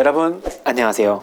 여러분 안녕하세요.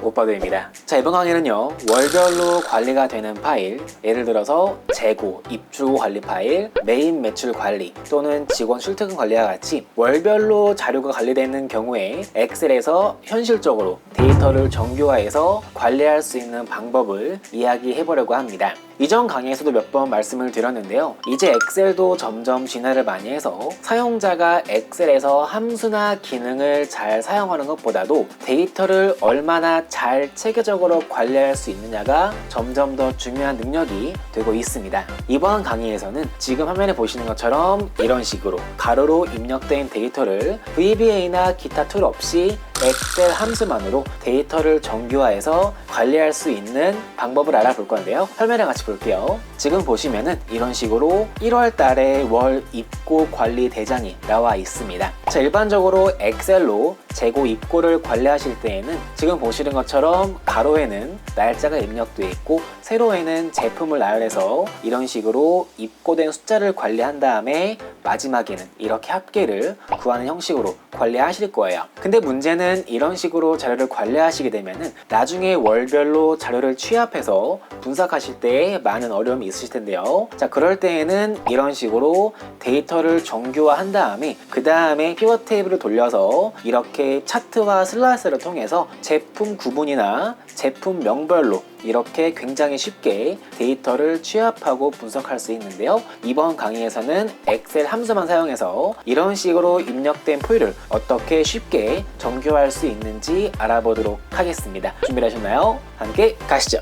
오빠도입니다. 자 이번 강의는요 월별로 관리가 되는 파일 예를 들어서 재고, 입주 관리 파일, 메인 매출 관리 또는 직원 출퇴근 관리와 같이 월별로 자료가 관리되는 경우에 엑셀에서 현실적으로 데이터를 정교화해서 관리할 수 있는 방법을 이야기해 보려고 합니다 이전 강의에서도 몇 번 말씀을 드렸는데요. 이제 엑셀도 점점 진화를 많이 해서 사용자가 엑셀에서 함수나 기능을 잘 사용하는 것보다도 데이터를 얼마나 잘 체계적으로 관리할 수 있느냐가 점점 더 중요한 능력이 되고 있습니다. 이번 강의에서는 지금 화면에 보시는 것처럼 이런 식으로 가로로 입력된 데이터를 VBA나 기타 툴 없이 엑셀 함수만으로 데이터를 정교화해서 관리할 수 있는 방법을 알아볼 건데요. 화면에 같이 볼게요. 지금 보시면은 이런 식으로 1월 달에 월 입고 관리 대장이 나와 있습니다. 자, 일반적으로 엑셀로 재고 입고를 관리하실 때에는 지금 보시는 것처럼 가로에는 날짜가 입력되어 있고 세로에는 제품을 나열해서 이런 식으로 입고된 숫자를 관리한 다음에 마지막에는 이렇게 합계를 구하는 형식으로 관리하실 거예요. 근데 문제는 이런 식으로 자료를 관리하시게 되면은 나중에 월별로 자료를 취합해서 분석하실 때 많은 어려움이 있으실 텐데요. 자, 그럴 때에는 이런 식으로 데이터를 정교화한 다음에 그 다음에 피벗 테이블을 돌려서 이렇게 차트와 슬라이스를 통해서 제품 구분이나 제품 명별로 이렇게 굉장히 쉽게 데이터를 취합하고 분석할 수 있는데요. 이번 강의에서는 엑셀 함수만 사용해서 이런 식으로 입력된 표를 어떻게 쉽게 정교할 수 있는지 알아보도록 하겠습니다. 준비되셨나요? 함께 가시죠.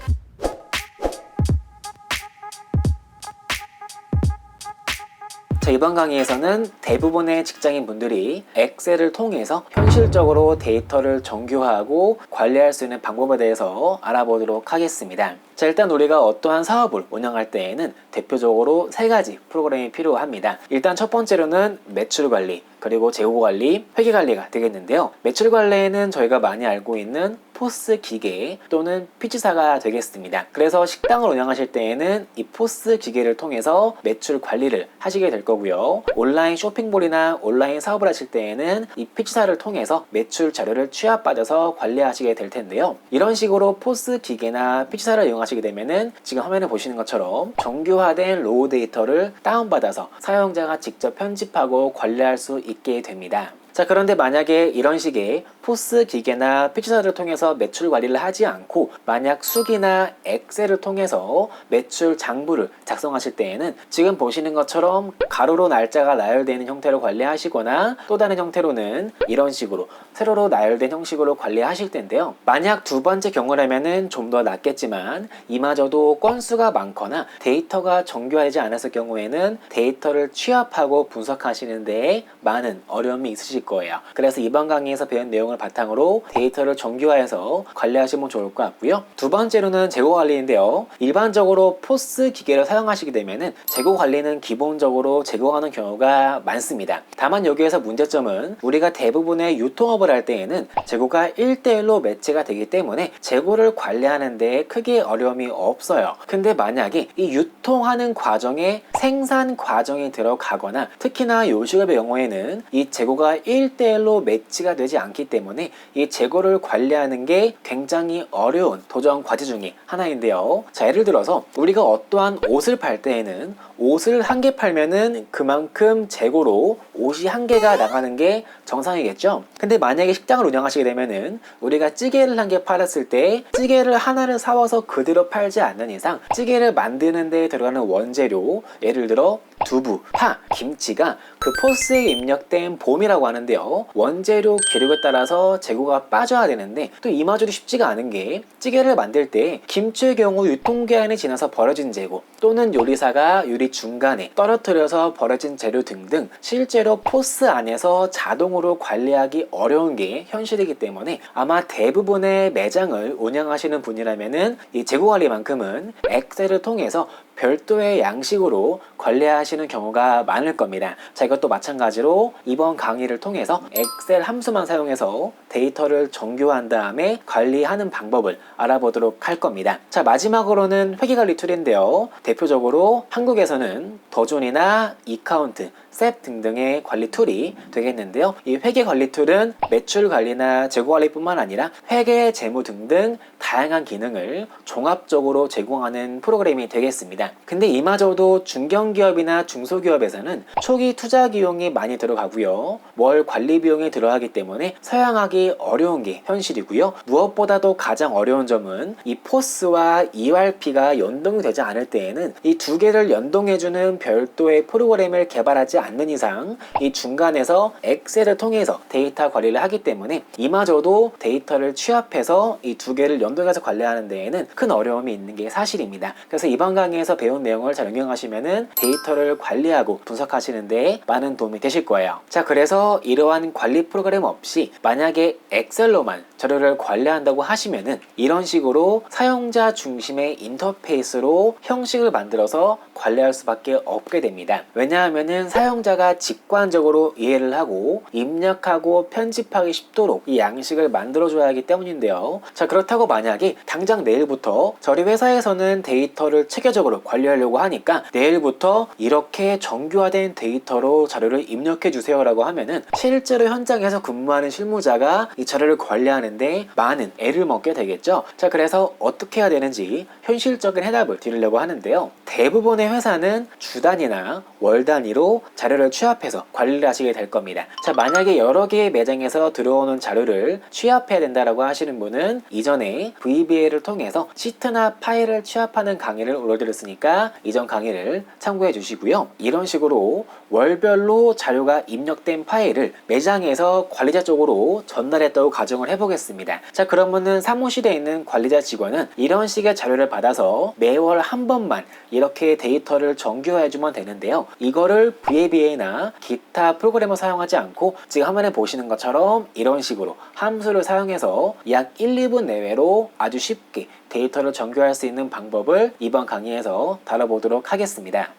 자, 이번 강의에서는 대부분의 직장인 분들이 엑셀을 통해서 현실적으로 데이터를 정교화하고 관리할 수 있는 방법에 대해서 알아보도록 하겠습니다. 자, 일단 우리가 어떠한 사업을 운영할 때에는 대표적으로 세 가지 프로그램이 필요합니다. 일단 첫 번째로는 매출 관리, 그리고 재고 관리, 회계 관리가 되겠는데요. 매출 관리에는 저희가 많이 알고 있는 포스 기계 또는 피치사가 되겠습니다. 그래서 식당을 운영하실 때에는 이 포스 기계를 통해서 매출 관리를 하시게 될 거고요. 온라인 쇼핑몰이나 온라인 사업을 하실 때에는 이 피치사를 통해서 매출 자료를 취합받아서 관리하시게 될 텐데요. 이런 식으로 포스 기계나 피치사를 이용하시게 되면은 지금 화면에 보시는 것처럼 정교화된 로우 데이터를 다운받아서 사용자가 직접 편집하고 관리할 수 있게 됩니다. 자 그런데 만약에 이런 식의 포스 기계나 피치사를 통해서 매출 관리를 하지 않고 만약 수기나 엑셀을 통해서 매출 장부를 작성하실 때에는 지금 보시는 것처럼 가로로 날짜가 나열되는 형태로 관리하시거나 또 다른 형태로는 이런 식으로 세로로 나열된 형식으로 관리하실 텐데요. 만약 두 번째 경우라면은 좀 더 낫겠지만 이마저도 건수가 많거나 데이터가 정교하지 않았을 경우에는 데이터를 취합하고 분석하시는데 많은 어려움이 있으실 거예요. 그래서 이번 강의에서 배운 내용을 바탕으로 데이터를 정교화해서 관리하시면 좋을 것 같고요. 두 번째로는 재고 관리인데요. 일반적으로 포스 기계를 사용하시게 되면은 재고 관리는 기본적으로 제공하는 경우가 많습니다. 다만 여기에서 문제점은 우리가 대부분의 유통업을 할 때에는 재고가 1대1로 매치가 되기 때문에 재고를 관리하는 데 크게 어려움이 없어요. 근데 만약에 이 유통하는 과정에 생산 과정이 들어가거나 특히나 요식업의 경우에는 이 재고가 1 대1로 매치가 되지 않기 때문에 이 재고를 관리하는 게 굉장히 어려운 도전 과제 중에 하나인데요. 자, 예를 들어서 우리가 어떠한 옷을 팔 때에는 옷을 한 개 팔면은 그만큼 재고로 옷이 한 개가 나가는 게 정상이겠죠. 근데 만약에 식당을 운영하시게 되면은 우리가 찌개를 한 개 팔았을 때 찌개를 하나를 사와서 그대로 팔지 않는 이상 찌개를 만드는 데 들어가는 원재료 예를 들어 두부, 파, 김치가 그 포스에 입력된 봄이라고 하는데요. 원재료 기록에 따라서 재고가 빠져야 되는데 또 이마저도 쉽지가 않은 게 찌개를 만들 때 김치의 경우 유통기한이 지나서 버려진 재고 또는 요리사가 요리 중간에 떨어뜨려서 버려진 재료 등등 실제로 포스 안에서 자동으로 관리하기 어려운 게 현실이기 때문에 아마 대부분의 매장을 운영하시는 분이라면은 이 재고 관리만큼은 엑셀을 통해서 별도의 양식으로 관리하시는 경우가 많을 겁니다. 자, 이것도 마찬가지로 이번 강의를 통해서 엑셀 함수만 사용해서 데이터를 정교한 다음에 관리하는 방법을 알아보도록 할 겁니다. 자, 마지막으로는 회계관리 툴인데요. 대표적으로 한국에서는 더존이나 이카운트, 셉 등등의 관리 툴이 되겠는데요. 이 회계 관리 툴은 매출 관리나 재고 관리뿐만 아니라 회계, 재무 등등 다양한 기능을 종합적으로 제공하는 프로그램이 되겠습니다. 근데 이마저도 중견기업이나 중소기업에서는 초기 투자 비용이 많이 들어가고요. 월 관리 비용이 들어가기 때문에 사용하기 어려운 게 현실이고요. 무엇보다도 가장 어려운 점은 이 포스와 ERP가 연동되지 않을 때에는 이 두 개를 연동해주는 별도의 프로그램을 개발하지 않는 이상 이 중간에서 엑셀을 통해서 데이터 관리를 하기 때문에 이마저도 데이터를 취합해서 이 두 개를 연동해서 관리하는 데에는 큰 어려움이 있는 게 사실입니다. 그래서 이번 강의에서 배운 내용을 잘 응용하시면은 데이터를 관리하고 분석하시는 데 많은 도움이 되실 거예요. 자, 그래서 이러한 관리 프로그램 없이 만약에 엑셀로만 자료를 관리한다고 하시면은 이런 식으로 사용자 중심의 인터페이스로 형식을 만들어서 관리할 수밖에 없게 됩니다. 왜냐하면은 사용자가 직관적으로 이해를 하고 입력하고 편집하기 쉽도록 이 양식을 만들어줘야 하기 때문인데요. 자, 그렇다고 만약에 당장 내일부터 저희 회사에서는 데이터를 체계적으로 관리하려고 하니까 내일부터 이렇게 정교화된 데이터로 자료를 입력해 주세요라고 하면은 실제로 현장에서 근무하는 실무자가 이 자료를 관리하는 데 많은 애를 먹게 되겠죠. 자, 그래서 어떻게 해야 되는지 현실적인 해답을 드리려고 하는데요. 대부분의 회사는 주 단위나 월 단위로 자료를 취합해서 관리를 하시게 될 겁니다. 자, 만약에 여러 개의 매장에서 들어오는 자료를 취합해야 된다라고 하시는 분은 이전에 VBA를 통해서 시트나 파일을 취합하는 강의를 올려드렸으니까 이전 강의를 참고해 주시고요. 이런 식으로 월별로 자료가 입력된 파일을 매장에서 관리자 쪽으로 전달했다고 가정을 해보겠습니다. 자, 그러면은 사무실에 있는 관리자 직원은 이런 식의 자료를 받아서 매월 한 번만 이렇게 데이터를 정교화해주면 되는데요. 이거를 VBA나 기타 프로그램을 사용하지 않고 지금 화면에 보시는 것처럼 이런 식으로 함수를 사용해서 약 1, 2분 내외로 아주 쉽게 데이터를 정교화할 수 있는 방법을 이번 강의에서 다뤄보도록 하겠습니다.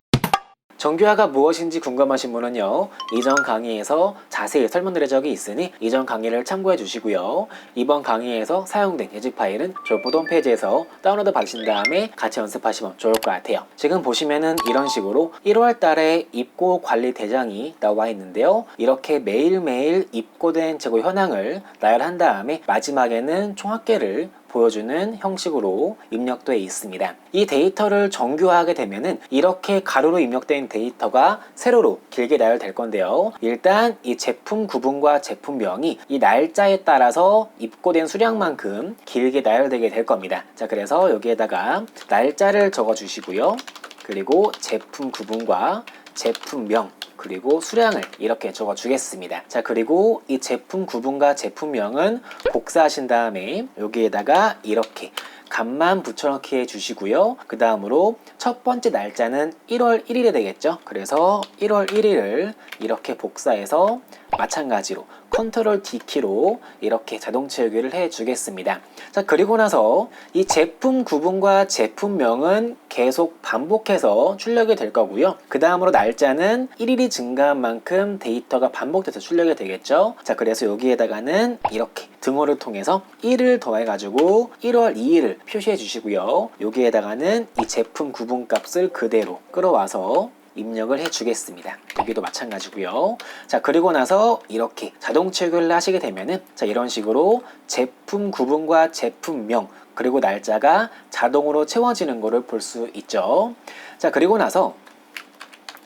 정교화가 무엇인지 궁금하신 분은요 이전 강의에서 자세히 설명드린 적이 있으니 이전 강의를 참고해 주시고요. 이번 강의에서 사용된 예직 파일은 저 보도 홈페이지에서 다운로드 받으신 다음에 같이 연습하시면 좋을 것 같아요. 지금 보시면은 이런 식으로 1월 달에 입고 관리 대장이 나와 있는데요. 이렇게 매일매일 입고된 재고 현황을 나열한 다음에 마지막에는 총합계를 보여주는 형식으로 입력되어 있습니다. 이 데이터를 정교화하게 되면은 이렇게 가로로 입력된 데이터가 세로로 길게 나열될 건데요. 일단 이 제품 구분과 제품명이 이 날짜에 따라서 입고된 수량만큼 길게 나열되게 될 겁니다. 자, 그래서 여기에다가 날짜를 적어 주시고요. 그리고 제품 구분과 제품명 그리고 수량을 이렇게 적어 주겠습니다. 자, 그리고 이 제품 구분과 제품명은 복사하신 다음에 여기에다가 이렇게 값만 붙여넣기 해 주시고요. 그 다음으로 첫 번째 날짜는 1월 1일이 되겠죠. 그래서 1월 1일을 이렇게 복사해서 마찬가지로 컨트롤 D키로 이렇게 자동 채우기를 해 주겠습니다. 자, 그리고 나서 이 제품 구분과 제품명은 계속 반복해서 출력이 될 거고요. 그 다음으로 날짜는 1일이 증가한 만큼 데이터가 반복돼서 출력이 되겠죠. 자, 그래서 여기에다가는 이렇게 등호를 통해서 1을 더해가지고 1월 2일을 표시해 주시고요. 여기에다가는 이 제품 구분 값을 그대로 끌어와서 입력을 해주겠습니다. 여기도 마찬가지고요. 자 그리고 나서 이렇게 자동 체결을 하시게 되면은 자 이런 식으로 제품 구분과 제품명 그리고 날짜가 자동으로 채워지는 것을 볼 수 있죠. 자 그리고 나서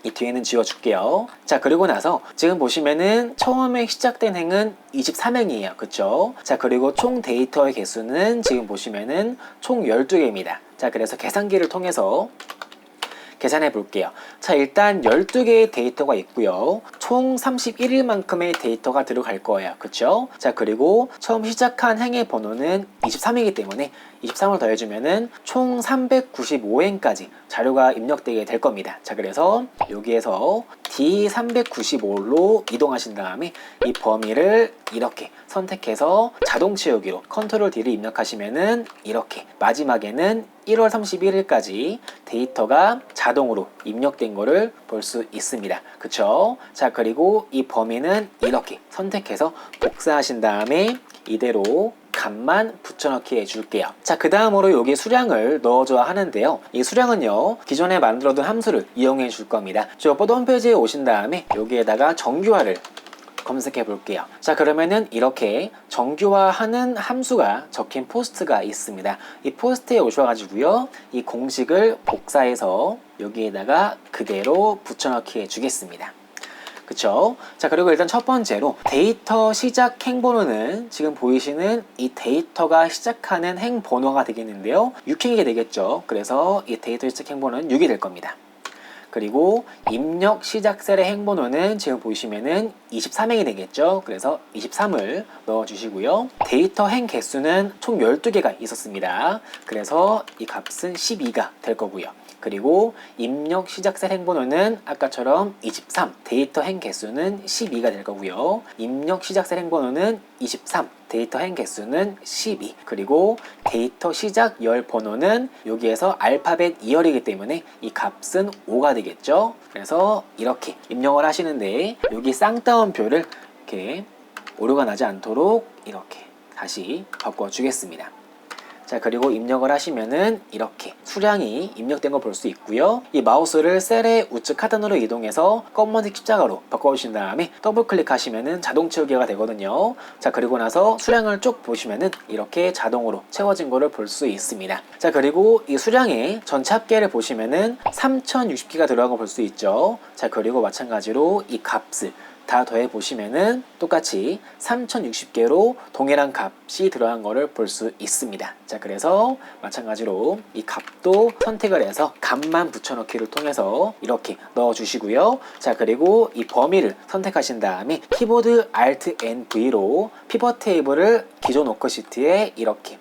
이 뒤에는 지워줄게요. 자, 그리고 나서 지금 보시면은 처음에 시작된 행은 23행이에요. 그쵸? 자, 그리고 총 데이터의 개수는 지금 보시면은 총 12개입니다. 자, 그래서 계산기를 통해서 계산해 볼게요. 자, 일단 12개의 데이터가 있고요. 총 31일만큼의 데이터가 들어갈 거예요. 그쵸? 자, 그리고 처음 시작한 행의 번호는 23이기 때문에 23을 더해주면은 총 395행까지 자료가 입력되게 될 겁니다. 자, 그래서 여기에서 D395로 이동하신 다음에 이 범위를 이렇게 선택해서 자동 채우기로 컨트롤 D를 입력하시면은 이렇게 마지막에는 1월 31일까지 데이터가 자동으로 입력된 거를 볼 수 있습니다. 그쵸? 자, 그리고 이 범위는 이렇게 선택해서 복사하신 다음에 이대로 값만 붙여 붙여넣기 해줄게요. 자, 그 다음으로 여기 수량을 넣어줘야 하는데요. 이 수량은요, 기존에 만들어둔 함수를 이용해 줄 겁니다. 저 보드 홈페이지에 오신 다음에 여기에다가 정규화를 검색해 볼게요. 자, 그러면은 이렇게 정규화하는 함수가 적힌 포스트가 있습니다. 이 포스트에 오셔가지고요, 이 공식을 복사해서 여기에다가 그대로 붙여넣기 해주겠습니다. 그쵸? 자, 그리고 일단 첫 번째로 데이터 시작 행번호는 지금 보이시는 이 데이터가 시작하는 행번호가 되겠는데요. 6행이 되겠죠. 그래서 이 데이터 시작 행번호는 6이 될 겁니다. 그리고 입력 시작 셀의 행번호는 지금 보시면은 23행이 되겠죠. 그래서 23을 넣어주시고요. 데이터 행 개수는 총 12개가 있었습니다. 그래서 이 값은 12가 될 거고요. 그리고 입력 시작 셀 행번호는 아까처럼 23, 데이터 행 개수는 12가 될 거고요. 입력 시작 셀 행번호는 23, 데이터 행 개수는 12. 그리고 데이터 시작 열 번호는 여기에서 알파벳 2열이기 때문에 이 값은 5가 되겠죠. 그래서 이렇게 입력을 하시는데 여기 쌍따옴표를 이렇게 오류가 나지 않도록 이렇게 다시 바꿔 주겠습니다. 자 그리고 입력을 하시면은 이렇게 수량이 입력된 걸 볼 수 있고요. 이 마우스를 셀의 우측 하단으로 이동해서 검은색 십자가로 바꿔주신 다음에 더블 클릭하시면은 자동 채우기가 되거든요. 자 그리고 나서 수량을 쭉 보시면은 이렇게 자동으로 채워진 거를 볼 수 있습니다. 자 그리고 이 수량의 전체 합계를 보시면은 3060개가 들어간 거볼수 있죠. 자 그리고 마찬가지로 이 값을 다 더해 보시면은 똑같이 3060개로 동일한 값이 들어간 거를 볼 수 있습니다. 자, 그래서 마찬가지로 이 값도 선택을 해서 값만 붙여넣기를 통해서 이렇게 넣어 주시고요. 자, 그리고 이 범위를 선택하신 다음에 키보드 Alt N V로 피벗 테이블을 기존 워크시트에 이렇게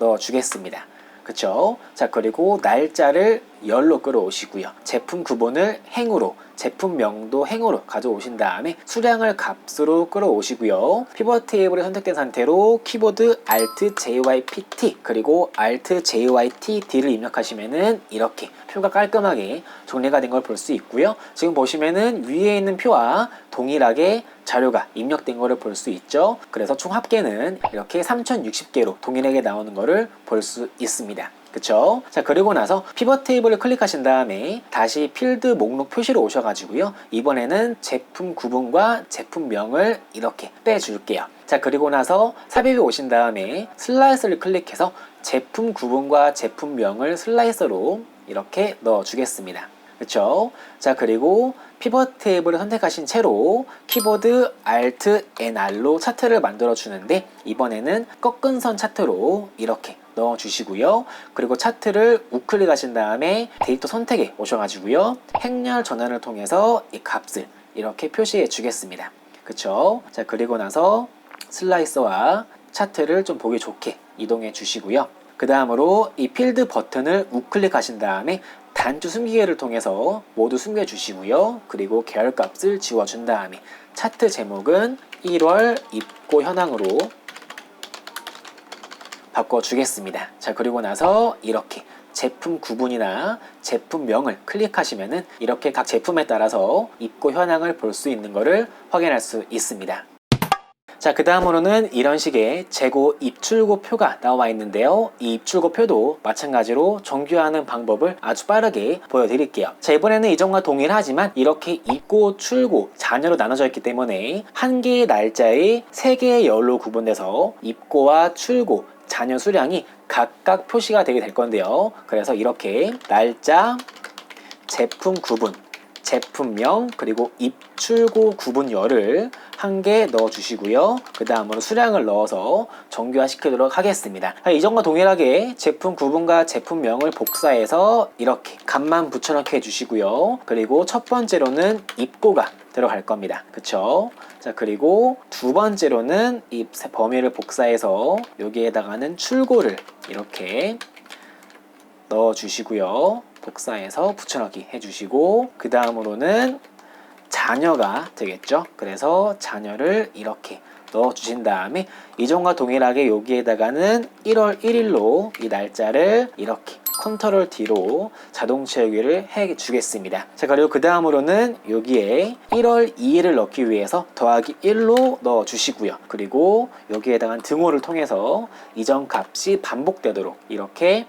넣어 주겠습니다. 그쵸? 자, 그리고 날짜를 열로 끌어오시고요. 제품 구분을 행으로, 제품명도 행으로 가져오신 다음에 수량을 값으로 끌어오시고요. 피벗 테이블이 선택된 상태로 키보드 Alt JYPT 그리고 Alt JYTD를 입력하시면은 이렇게 표가 깔끔하게 정리가 된 걸 볼 수 있고요. 지금 보시면은 위에 있는 표와 동일하게 자료가 입력된 거를 볼수 있죠. 그래서 총 합계는 이렇게 3060개로 동일하게 나오는 거를 볼수 있습니다. 그쵸? 자, 그리고 나서 피벗 테이블을 클릭하신 다음에 다시 필드 목록 표시로 오셔가지고요. 이번에는 제품 구분과 제품명을 이렇게 빼줄게요. 자, 그리고 나서 삽입에 오신 다음에 슬라이서를 클릭해서 제품 구분과 제품명을 슬라이서로 이렇게 넣어주겠습니다. 그쵸? 자, 그리고 피벗 테이블을 선택하신 채로 키보드 Alt NR로 차트를 만들어 주는데 이번에는 꺾은 선 차트로 이렇게 넣어 주시고요. 그리고 차트를 우클릭하신 다음에 데이터 선택에 오셔가지고요. 행렬 전환을 통해서 이 값을 이렇게 표시해 주겠습니다. 그쵸? 자, 그리고 나서 슬라이서와 차트를 좀 보기 좋게 이동해 주시고요. 그 다음으로 이 필드 버튼을 우클릭하신 다음에 단추 숨기기를 통해서 모두 숨겨주시고요. 그리고 계열 값을 지워준 다음에 차트 제목은 1월 입고 현황으로 바꿔주겠습니다. 자, 그리고 나서 이렇게 제품 구분이나 제품명을 클릭하시면은 이렇게 각 제품에 따라서 입고 현황을 볼 수 있는 것을 확인할 수 있습니다. 자, 그 다음으로는 이런 식의 재고 입출고 표가 나와 있는데요. 이 입출고 표도 마찬가지로 정규화하는 방법을 아주 빠르게 보여드릴게요. 자, 이번에는 이전과 동일하지만 이렇게 입고, 출고, 잔여로 나눠져 있기 때문에 한 개의 날짜에 세 개의 열로 구분돼서 입고와 출고, 잔여 수량이 각각 표시가 되게 될 건데요. 그래서 이렇게 날짜, 제품 구분, 제품명 그리고 입출고 구분열을 한 개 넣어 주시고요. 그 다음으로 수량을 넣어서 정규화 시키도록 하겠습니다. 자, 이전과 동일하게 제품 구분과 제품명을 복사해서 이렇게 값만 붙여넣기 해주시고요. 그리고 첫 번째로는 입고가 들어갈 겁니다. 그쵸? 자, 그리고 두 번째로는 이 범위를 복사해서 여기에다가는 출고를 이렇게 넣어 주시고요. 복사해서 붙여넣기 해주시고 그 다음으로는 자녀가 되겠죠. 그래서 자녀를 이렇게 넣어 주신 다음에 이전과 동일하게 여기에다가는 1월 1일로 이 날짜를 이렇게 컨트롤 D로 자동 채우기를 해 주겠습니다. 자, 그리고 그 다음으로는 여기에 1월 2일을 넣기 위해서 더하기 1로 넣어 주시고요. 그리고 여기에 해당한 등호를 통해서 이전 값이 반복되도록 이렇게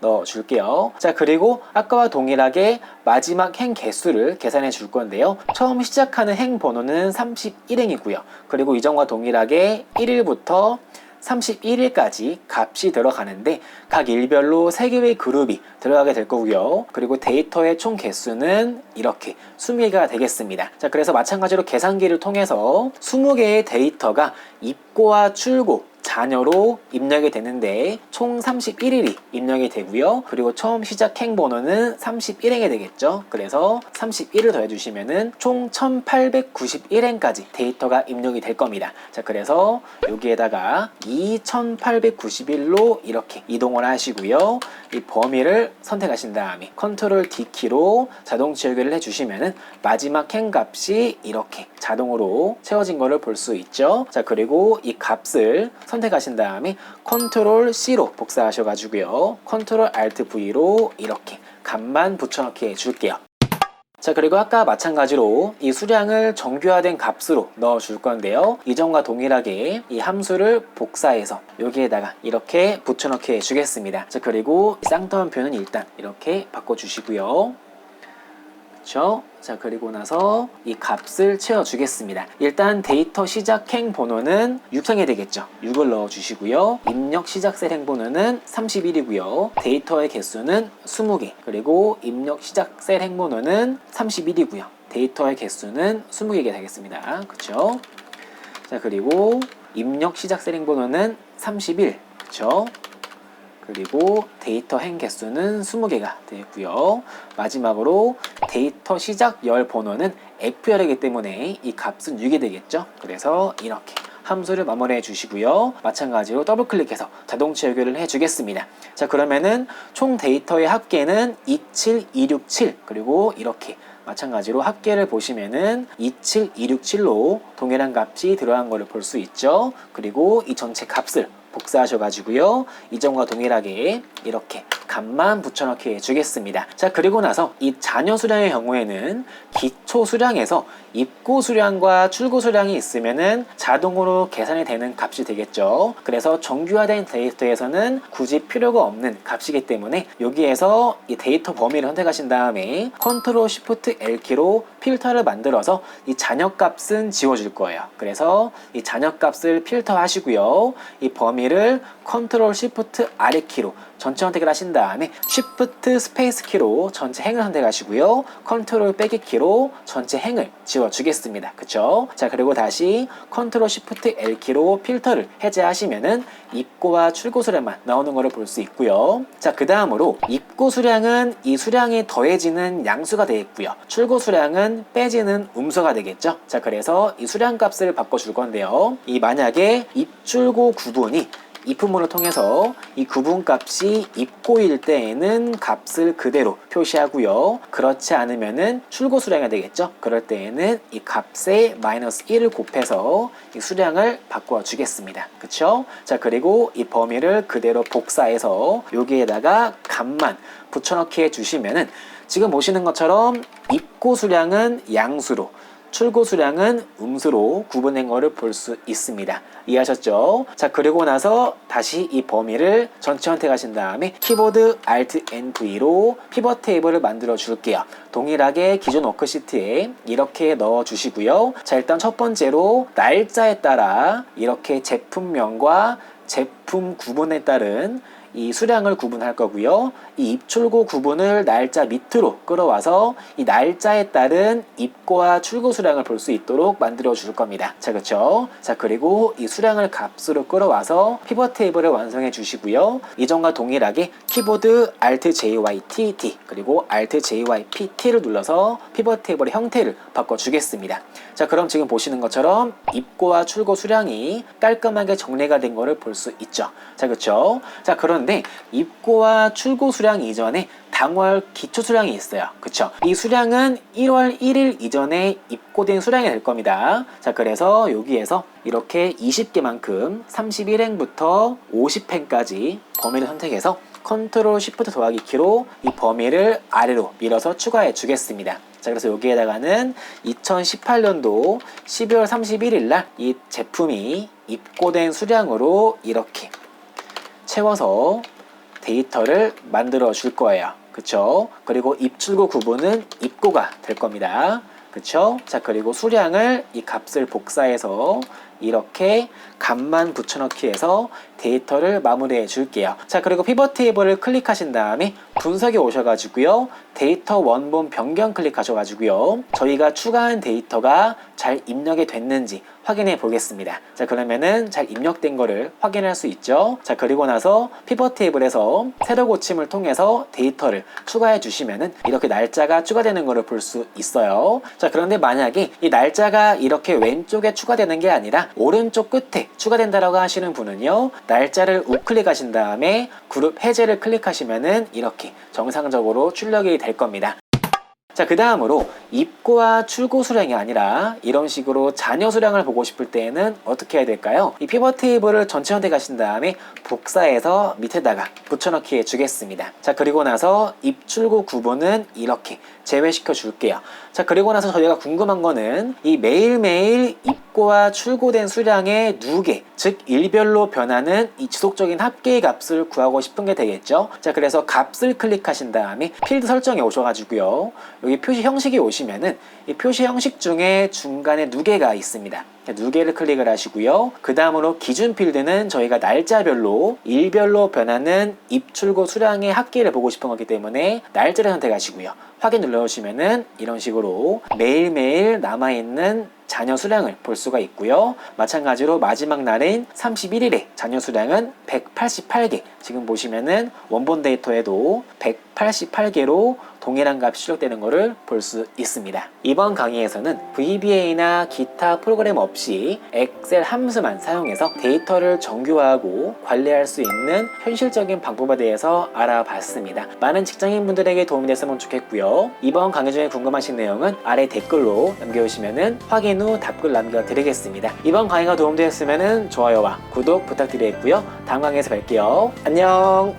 넣어 줄게요. 자, 그리고 아까와 동일하게 마지막 행 개수를 계산해 줄 건데요. 처음 시작하는 행 번호는 31행이고요. 그리고 이전과 동일하게 1일부터 31일까지 값이 들어가는데 각 일별로 3개의 그룹이 들어가게 될 거고요. 그리고 데이터의 총 개수는 이렇게 20개가 되겠습니다. 자, 그래서 마찬가지로 계산기를 통해서 20개의 데이터가 입고와 출고 자녀로 입력이 되는데 총 31일이 입력이 되고요. 그리고 처음 시작 행 번호는 31행이 되겠죠. 그래서 31을 더해 주시면은 총 1891행까지 데이터가 입력이 될 겁니다. 자, 그래서 여기에다가 2891로 이렇게 이동을 하시고요. 이 범위를 선택하신 다음에 컨트롤 D 키로 자동 채우기를 해 주시면은 마지막 행 값이 이렇게 자동으로 채워진 거를 볼수 있죠. 자, 그리고 이 값을 선택 하신 다음에 컨트롤 C로 복사하셔 가지고요. 컨트롤 Alt V로 이렇게 값만 붙여넣기 해 줄게요. 자 그리고 아까 마찬가지로 이 수량을 정규화된 값으로 넣어 줄 건데요 이전과 동일하게 이 함수를 복사해서 여기에다가 이렇게 붙여넣기 해 주겠습니다 자 그리고 쌍따옴표는 일단 이렇게 바꿔 주시고요 그렇죠? 자 그리고 나서 이 값을 채워 주겠습니다 일단 데이터 시작 행 번호는 6행이 되겠죠 6을 넣어 주시고요 입력 시작 셀 행 번호는 31이고요 데이터의 개수는 20개 그리고 입력 시작 셀 행 번호는 31이고요 데이터의 개수는 20개가 되겠습니다 그렇죠? 자 그리고 입력 시작 셀 행 번호는 31 그렇죠? 그리고 데이터 행 개수는 20개가 되고요. 마지막으로 데이터 시작 열 번호는 FR이기 때문에 이 값은 6이 되겠죠. 그래서 이렇게 함수를 마무리해 주시고요. 마찬가지로 더블 클릭해서 자동 채우기를 해 주겠습니다. 자, 그러면은 총 데이터의 합계는 27267 그리고 이렇게 마찬가지로 합계를 보시면은 27267로 동일한 값이 들어간 것을 볼 수 있죠. 그리고 이 전체 값을 복사하셔가지고요. 이전과 동일하게 이렇게 값만 붙여넣기 해주겠습니다. 자, 그리고 나서 이 잔여 수량의 경우에는 기초 수량에서 입고 수량과 출고 수량이 있으면은 자동으로 계산이 되는 값이 되겠죠. 그래서 정규화된 데이터에서는 굳이 필요가 없는 값이기 때문에 여기에서 이 데이터 범위를 선택하신 다음에 컨트롤 시프트 L 키로 필터를 만들어서 이 잔여 값은 지워줄 거예요. 그래서 이 잔여 값을 필터 하시고요. 이 범위 를 컨트롤 시프트 R 키로 전체 선택을 하신 다음에 쉬프트 스페이스 키로 전체 행을 선택하시고요. 컨트롤 빼기 키로 전체 행을 지워주겠습니다. 그쵸? 자, 그리고 다시 컨트롤 쉬프트 L 키로 필터를 해제하시면은 입고와 출고 수량만 나오는 것을 볼 수 있고요. 자, 그 다음으로 입고 수량은 이 수량이 더해지는 양수가 되겠고요. 출고 수량은 빼지는 음수가 되겠죠. 자, 그래서 이 수량 값을 바꿔줄 건데요. 이 만약에 입출고 구분이 입후문을 통해서 이 구분값이 입고일 때에는 값을 그대로 표시하고요. 그렇지 않으면은 출고 수량이 되겠죠. 그럴 때에는 이 값에 마이너스 1을 곱해서 이 수량을 바꿔 주겠습니다. 그쵸? 자, 그리고 이 범위를 그대로 복사해서 여기에다가 값만 붙여넣기 해 주시면은 지금 보시는 것처럼 입고 수량은 양수로 출고 수량은 음수로 구분된 것을 볼수 있습니다. 이해하셨죠? 자, 그리고 나서 다시 이 범위를 전체 선택하신 다음에 키보드 Alt N V로 피벗 테이블을 만들어 줄게요. 동일하게 기존 워크시트에 이렇게 넣어 주시고요. 자, 일단 첫 번째로 날짜에 따라 이렇게 제품명과 제품 구분에 따른 이 수량을 구분할 거고요. 이 입출고 구분을 날짜 밑으로 끌어와서 이 날짜에 따른 입고와 출고 수량을 볼 수 있도록 만들어 줄 겁니다. 자, 그렇죠? 자, 그리고 이 수량을 값으로 끌어와서 피벗 테이블을 완성해 주시고요. 이전과 동일하게 키보드 Alt JYT T 그리고 Alt JYP T를 눌러서 피벗 테이블의 형태를 바꿔 주겠습니다. 자, 그럼 지금 보시는 것처럼 입고와 출고 수량이 깔끔하게 정리가 된 것을 볼 수 있죠. 자, 그렇죠? 자, 그런데 입고와 출고 수량 이전에 당월 기초 수량이 있어요. 그쵸? 이 수량은 1월 1일 이전에 입고된 수량이 될 겁니다. 자, 그래서 여기에서 이렇게 20개만큼 31행부터 50행까지 범위를 선택해서 컨트롤 쉬프트 더하기 키로 이 범위를 아래로 밀어서 추가해 주겠습니다. 자, 그래서 여기에다가는 2018년도 12월 31일 날 이 제품이 입고된 수량으로 이렇게 채워서 데이터를 만들어 줄 거예요. 그쵸? 그리고 입출구 구분은 입고가 될 겁니다. 그쵸? 자, 그리고 수량을 이 값을 복사해서 이렇게 값만 붙여넣기 해서 데이터를 마무리해 줄게요. 자, 그리고 피벗 테이블을 클릭하신 다음에 분석에 오셔가지고요. 데이터 원본 변경 클릭하셔가지고요. 저희가 추가한 데이터가 잘 입력이 됐는지 확인해 보겠습니다. 자, 그러면은 잘 입력된 거를 확인할 수 있죠. 자, 그리고 나서 피벗 테이블에서 세로 고침을 통해서 데이터를 추가해 주시면은 이렇게 날짜가 추가되는 거를 볼 수 있어요. 자, 그런데 만약에 이 날짜가 이렇게 왼쪽에 추가되는 게 아니라 오른쪽 끝에 추가된다라고 하시는 분은요. 날짜를 우클릭하신 다음에 그룹 해제를 클릭하시면은 이렇게 정상적으로 출력이 될 겁니다. 자, 그 다음으로 입고와 출고 수량이 아니라 이런 식으로 잔여 수량을 보고 싶을 때에는 어떻게 해야 될까요? 이 피벗 테이블을 전체 선택하신 다음에 복사해서 밑에다가 붙여넣기 해주겠습니다. 자, 그리고 나서 입출고 구분은 이렇게 제외시켜 줄게요. 자, 그리고 나서 저희가 궁금한 거는 이 매일매일 입 고와 출고된 수량의 누계, 즉 일별로 변하는 이 지속적인 합계의 값을 구하고 싶은 게 되겠죠. 자, 그래서 값을 클릭하신 다음에 필드 설정에 오셔가지고요. 여기 표시 형식에 오시면은 이 표시 형식 중에 중간에 누계가 있습니다. 누계를 클릭을 하시고요. 그 다음으로 기준 필드는 저희가 날짜별로 일별로 변하는 입출고 수량의 합계를 보고 싶은 거기 때문에 날짜를 선택하시고요. 확인 눌러주시면은 이런 식으로 매일매일 남아있는 잔여 수량을 볼 수가 있고요. 마찬가지로 마지막 날인 31일에 잔여 수량은 188개. 지금 보시면은 원본 데이터에도 188개로 동일한 값이 출력되는 것을 볼 수 있습니다. 이번 강의에서는 VBA나 기타 프로그램 없이 엑셀 함수만 사용해서 데이터를 정교화하고 관리할 수 있는 현실적인 방법에 대해서 알아봤습니다. 많은 직장인분들에게 도움이 됐으면 좋겠고요. 이번 강의 중에 궁금하신 내용은 아래 댓글로 남겨주시면 확인 후 답글 남겨드리겠습니다. 이번 강의가 도움되었으면 좋아요와 구독 부탁드리겠고요. 다음 강의에서 뵐게요. 안녕!